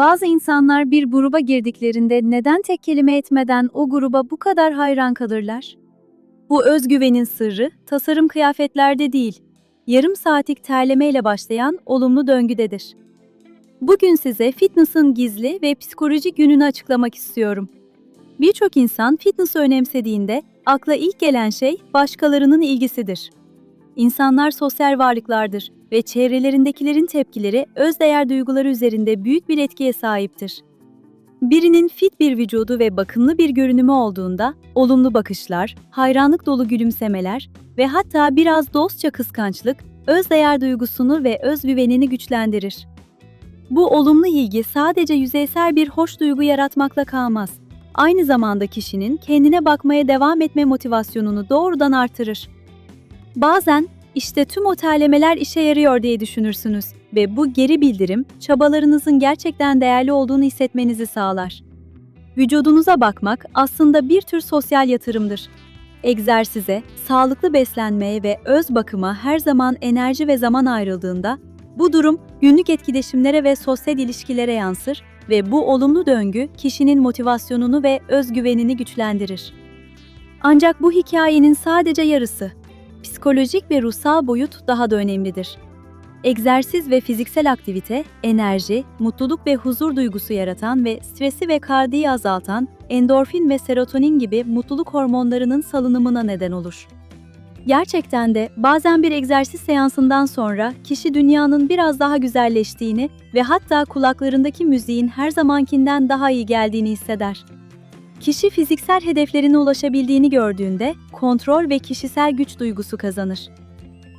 Bazı insanlar bir gruba girdiklerinde neden tek kelime etmeden o gruba bu kadar hayran kalırlar? Bu özgüvenin sırrı tasarım kıyafetlerde değil, yarım saatlik terlemeyle başlayan olumlu döngüdedir. Bugün size fitness'ın gizli ve psikolojik yönünü açıklamak istiyorum. Birçok insan fitness'ı önemsediğinde akla ilk gelen şey başkalarının ilgisidir. İnsanlar sosyal varlıklardır ve çevrelerindekilerin tepkileri özdeğer duyguları üzerinde büyük bir etkiye sahiptir. Birinin fit bir vücudu ve bakımlı bir görünümü olduğunda olumlu bakışlar, hayranlık dolu gülümsemeler ve hatta biraz dostça kıskançlık özdeğer duygusunu ve özgüvenini güçlendirir. Bu olumlu ilgi sadece yüzeysel bir hoş duygu yaratmakla kalmaz. Aynı zamanda kişinin kendine bakmaya devam etme motivasyonunu doğrudan artırır. Bazen işte tüm o terlemeler işe yarıyor diye düşünürsünüz ve bu geri bildirim çabalarınızın gerçekten değerli olduğunu hissetmenizi sağlar. Vücudunuza bakmak aslında bir tür sosyal yatırımdır. Egzersize, sağlıklı beslenmeye ve öz bakıma her zaman enerji ve zaman ayrıldığında bu durum günlük etkileşimlere ve sosyal ilişkilere yansır ve bu olumlu döngü kişinin motivasyonunu ve özgüvenini güçlendirir. Ancak bu hikayenin sadece yarısı. Psikolojik ve ruhsal boyut daha da önemlidir. Egzersiz ve fiziksel aktivite, enerji, mutluluk ve huzur duygusu yaratan ve stresi ve kardiyi azaltan endorfin ve serotonin gibi mutluluk hormonlarının salınımına neden olur. Gerçekten de bazen bir egzersiz seansından sonra kişi dünyanın biraz daha güzelleştiğini ve hatta kulaklarındaki müziğin her zamankinden daha iyi geldiğini hisseder. Kişi fiziksel hedeflerine ulaşabildiğini gördüğünde kontrol ve kişisel güç duygusu kazanır.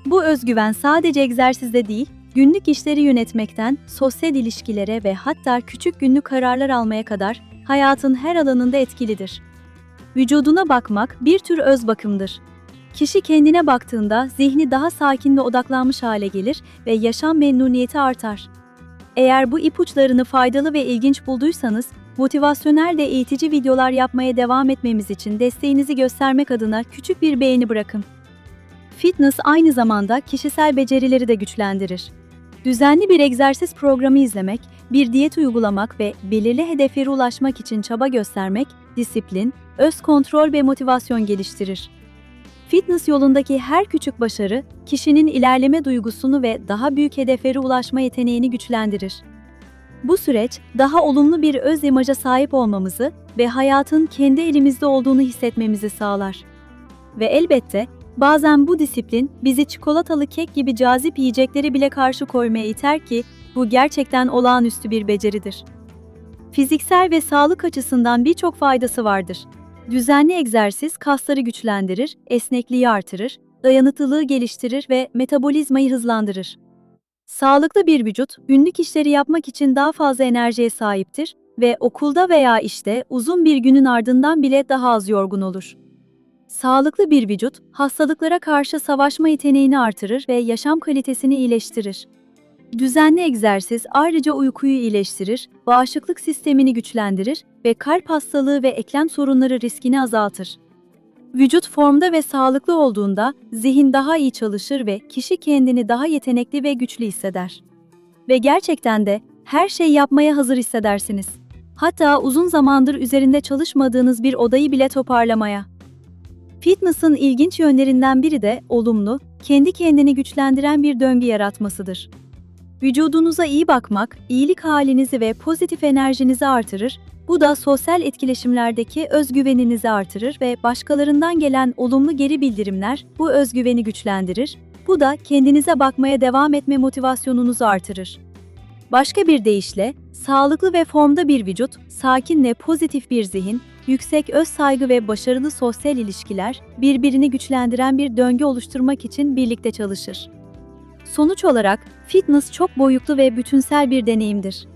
Bu özgüven sadece egzersizde değil, günlük işleri yönetmekten sosyal ilişkilere ve hatta küçük günlük kararlar almaya kadar hayatın her alanında etkilidir. Vücuduna bakmak bir tür öz bakımdır. Kişi kendine baktığında zihni daha sakin ve odaklanmış hale gelir ve yaşam memnuniyeti artar. Eğer bu ipuçlarını faydalı ve ilginç bulduysanız, motivasyonel ve eğitici videolar yapmaya devam etmemiz için desteğinizi göstermek adına küçük bir beğeni bırakın. Fitness aynı zamanda kişisel becerileri de güçlendirir. Düzenli bir egzersiz programı izlemek, bir diyet uygulamak ve belirli hedeflere ulaşmak için çaba göstermek, disiplin, öz kontrol ve motivasyon geliştirir. Fitness yolundaki her küçük başarı, kişinin ilerleme duygusunu ve daha büyük hedeflere ulaşma yeteneğini güçlendirir. Bu süreç, daha olumlu bir öz imaja sahip olmamızı ve hayatın kendi elimizde olduğunu hissetmemizi sağlar. Ve elbette, bazen bu disiplin bizi çikolatalı kek gibi cazip yiyecekleri bile karşı koymaya iter ki, bu gerçekten olağanüstü bir beceridir. Fiziksel ve sağlık açısından birçok faydası vardır. Düzenli egzersiz kasları güçlendirir, esnekliği artırır, dayanıklılığı geliştirir ve metabolizmayı hızlandırır. Sağlıklı bir vücut, günlük işleri yapmak için daha fazla enerjiye sahiptir ve okulda veya işte uzun bir günün ardından bile daha az yorgun olur. Sağlıklı bir vücut, hastalıklara karşı savaşma yeteneğini artırır ve yaşam kalitesini iyileştirir. Düzenli egzersiz ayrıca uykuyu iyileştirir, bağışıklık sistemini güçlendirir ve kalp hastalığı ve eklem sorunları riskini azaltır. Vücut formda ve sağlıklı olduğunda zihin daha iyi çalışır ve kişi kendini daha yetenekli ve güçlü hisseder. Ve gerçekten de her şey yapmaya hazır hissedersiniz. Hatta uzun zamandır üzerinde çalışmadığınız bir odayı bile toparlamaya. Fitness'ın ilginç yönlerinden biri de olumlu, kendi kendini güçlendiren bir döngü yaratmasıdır. Vücudunuza iyi bakmak, iyilik halinizi ve pozitif enerjinizi artırır, bu da sosyal etkileşimlerdeki özgüveninizi artırır ve başkalarından gelen olumlu geri bildirimler bu özgüveni güçlendirir, bu da kendinize bakmaya devam etme motivasyonunuzu artırır. Başka bir deyişle, sağlıklı ve formda bir vücut, sakin ve pozitif bir zihin, yüksek öz saygı ve başarılı sosyal ilişkiler birbirini güçlendiren bir döngü oluşturmak için birlikte çalışır. Sonuç olarak fitness çok boyutlu ve bütünsel bir deneyimdir.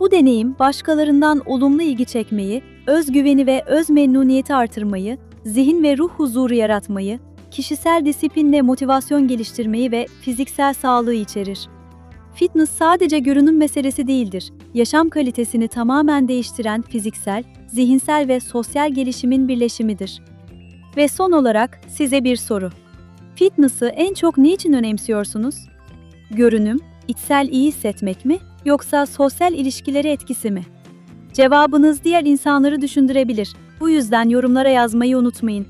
Bu deneyim başkalarından olumlu ilgi çekmeyi, özgüveni ve öz memnuniyeti artırmayı, zihin ve ruh huzuru yaratmayı, kişisel disiplinle motivasyon geliştirmeyi ve fiziksel sağlığı içerir. Fitness sadece görünüm meselesi değildir. Yaşam kalitesini tamamen değiştiren fiziksel, zihinsel ve sosyal gelişimin birleşimidir. Ve son olarak size bir soru. Fitness'ı en çok niçin önemsiyorsunuz? Görünüm, içsel iyi hissetmek mi yoksa sosyal ilişkileri etkisi mi? Cevabınız diğer insanları düşündürebilir. Bu yüzden yorumlara yazmayı unutmayın.